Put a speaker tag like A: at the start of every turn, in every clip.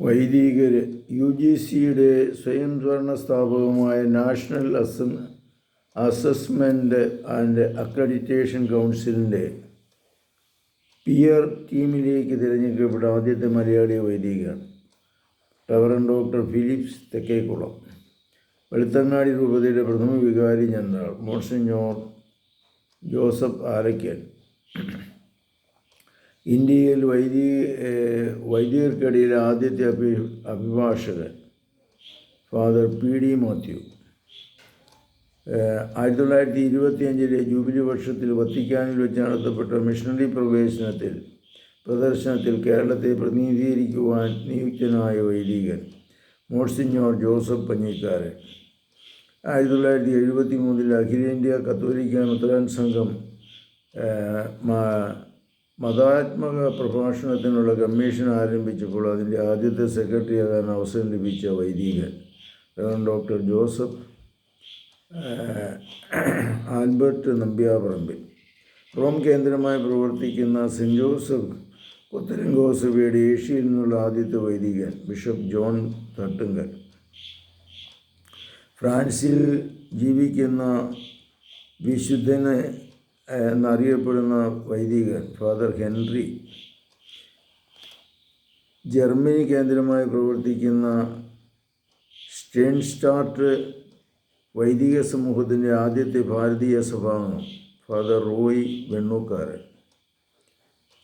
A: വൈദികർ U G സിയുടെ സ്വയംഭരണ സ്ഥാപകമായ നാഷണൽ അസം അസസ്മെന്റ് ആൻഡ് അക്രഡിറ്റേഷൻ കൗൺസിലിന്റെ പിയർ ടീമിലേക്ക് തിരഞ്ഞെടുക്കപ്പെട്ട ആദ്യത്തെ മലയാളി വൈദികർ reverend doctor Philips Thekkekulam. Belthangady രൂപതയുടെ പ്രഥമ വികാരി ജനറൽ മോൺസിഞ്ഞോർ ജോസഫ് ആരയ്ക്കൽ ഇന്ത്യയിൽ വൈദിക വൈദികർക്കിടയിൽ ആദ്യത്തെ അഭി അഭിഭാഷകൻ ഫാദർ പി ഡി മാത്യു. ആയിരത്തി തൊള്ളായിരത്തി ഇരുപത്തിയഞ്ചിലെ ജൂബിലി വർഷത്തിൽ വത്തിക്കാനിൽ വെച്ച് നടത്തപ്പെട്ട മിഷണറി പ്രവേശനത്തിൽ പ്രദർശനത്തിൽ കേരളത്തെ പ്രതിനിധീകരിക്കുവാൻ നിയുക്തനായ വൈദികൻ മോൺസിഞ്ഞോർ ജോസഫ് പഞ്ഞിക്കാരൻ. ആയിരത്തി തൊള്ളായിരത്തി എഴുപത്തി മൂന്നിൽ അഖിലേന്ത്യാ കത്തോലിക്ക മെത്രാൻ സംഘം മതാത്മക പ്രഭാഷണത്തിനുള്ള കമ്മീഷൻ ആരംഭിച്ചപ്പോൾ അതിന്റെ ആദ്യത്തെ സെക്രട്ടറിയാകാൻ അവസരം ലഭിച്ച വൈദികൻ doctor Joseph Albert Nambiaparambil. Rome കേന്ദ്രമായി പ്രവർത്തിക്കുന്ന സെന്റ് ജോസഫ് കൊത്തരങ്കോസഭയുടെ ഏഷ്യയിൽ നിന്നുള്ള ആദ്യത്തെ വൈദികൻ ബിഷപ്പ് ജോൺ തട്ടുങ്കൽ. ഫ്രാൻസിൽ ജീവിക്കുന്ന വിശുദ്ധന് എന്നറിയപ്പെടുന്ന വൈദികൻ ഫാദർ ഹെൻറി. ജർമ്മനി കേന്ദ്രമായി പ്രവർത്തിക്കുന്ന സ്റ്റേൺസ്റ്റാർട്ട് വൈദിക സമൂഹത്തിന്റെ ആദ്യത്തെ ഭാരതീയ സഭാംഗം ഫാദർ റോയ് വെണ്ണൂക്കാരൻ.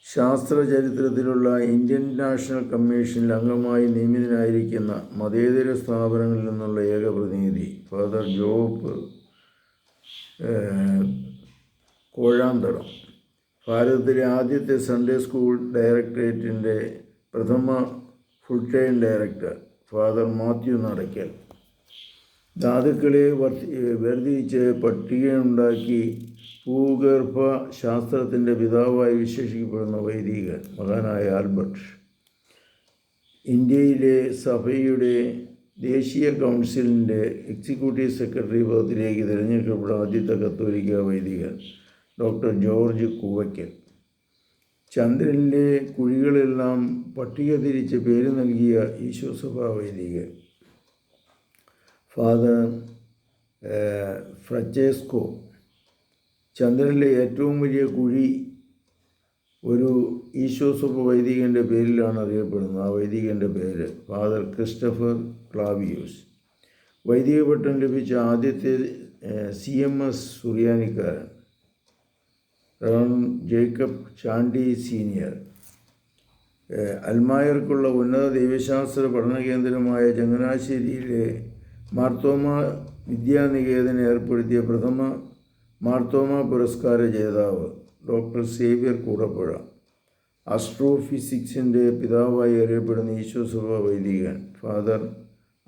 A: ശാസ്ത്ര ചരിത്രത്തിലുള്ള ഇന്ത്യൻ നാഷണൽ കമ്മീഷനിൽ അംഗമായി നിയമിതനായിരിക്കുന്ന മതേതര സ്ഥാപനങ്ങളിൽ നിന്നുള്ള ഏക പ്രതിനിധി ഫാദർ ജോബ് ഏഹ്, കോഴാന്തളം ഭാരതത്തിലെ ആദ്യത്തെ സൺഡേ സ്കൂൾ ഡയറക്ടറേറ്റിന്റെ പ്രഥമ full time director father Mathew Nadackal ധാതുക്കളെ വർത്തി വേർതിരിച്ച് പട്ടികയുണ്ടാക്കി ഭൂഗർഭ ശാസ്ത്രത്തിന്റെ പിതാവായി വിശേഷിക്കപ്പെടുന്ന വൈദികൻ മഹാനായ ആൽബർട്ട്. ഇന്ത്യയിലെ സഭയുടെ ദേശീയ കൗൺസിലിന്റെ എക്സിക്യൂട്ടീവ് സെക്രട്ടറി പദത്തിലേക്ക് തിരഞ്ഞെടുക്കപ്പെട്ട ആദ്യത്തെ കത്തോലിക്ക വൈദികൻ. Doctor George Koovakkal. ചന്ദ്രനിലെ കുഴികളെല്ലാം പട്ടിക തിരിച്ച് പേര് നൽകിയ ഈശോസഭാ വൈദിക ഫാദർ ഫ്രച്ചേസ്കോ ചന്ദ്രനിലെ ഏറ്റവും വലിയ കുഴി ഒരു ഈശോസഭ വൈദികന്റെ പേരിലാണ് അറിയപ്പെടുന്നത്. ആ വൈദികന്റെ പേര് ഫാദർ ക്രിസ്റ്റഫർ ക്ലാവിയൂസ്. വൈദിക പട്ടം ലഭിച്ച ആദ്യത്തെ C M S സുറിയാനിക്കാരൻ. Reverend Jacob Chandy senior. അൽമായർക്കുള്ള ഉന്നത ദൈവശാസ്ത്ര പഠന കേന്ദ്രമായ ചങ്ങനാശ്ശേരിയിലെ മാർത്തോമ വിദ്യാനികേതൻ ഏർപ്പെടുത്തിയ പ്രഥമ മാർത്തോമ പുരസ്കാര ജേതാവ് ഡോക്ടർ സേവ്യർ കൂടപ്പുഴ. ആസ്ട്രോഫിസിക്സിന്റെ പിതാവായി അറിയപ്പെടുന്ന ഈശോസഭ വൈദികൻ father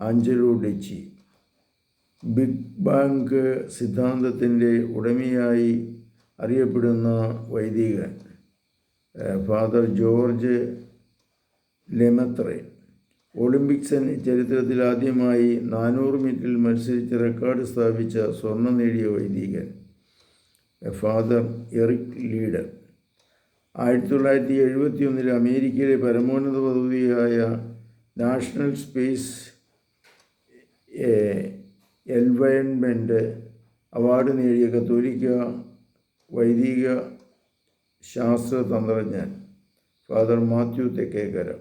A: Angelo Dechi. Big bang സിദ്ധാന്തത്തിന്റെ ഉടമയായി അറിയപ്പെടുന്ന വൈദികൻ ഫാദർ ജോർജ് ലെമത്രെ ഒളിമ്പിക്സ് ചരിത്രത്തിൽ ആദ്യമായി നാനൂറ് മീറ്ററിൽ മത്സരിച്ച് റെക്കോർഡ് സ്ഥാപിച്ച സ്വർണം നേടിയ വൈദികൻ ഫാദർ എറിക് ലീഡർ. ആയിരത്തി തൊള്ളായിരത്തി എഴുപത്തി ഒന്നിൽ അമേരിക്കയിലെ പരമോന്നത പദവിയായ നാഷണൽ സ്പേസ് എൻവയൺമെന്റ് അവാർഡ് നേടിയ കത്തോലിക്ക വൈദിക ശാസ്ത്ര തന്ത്രജ്ഞൻ ഫാദർ മാത്യു തെക്കേക്കര.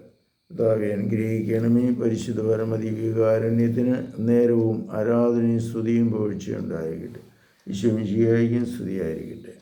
A: പിതാവെ അനുഗ്രഹിക്കണമേ. പരിശുദ്ധ പരമതി വികാരണ്യത്തിന് നേരവും ആരാധനയും സ്തുതിയും പോഴ്ചയുണ്ടായിരിക്കട്ടെ. ഈശോ മിശിഹായിക്കും സ്തുതിയായിരിക്കട്ടെ.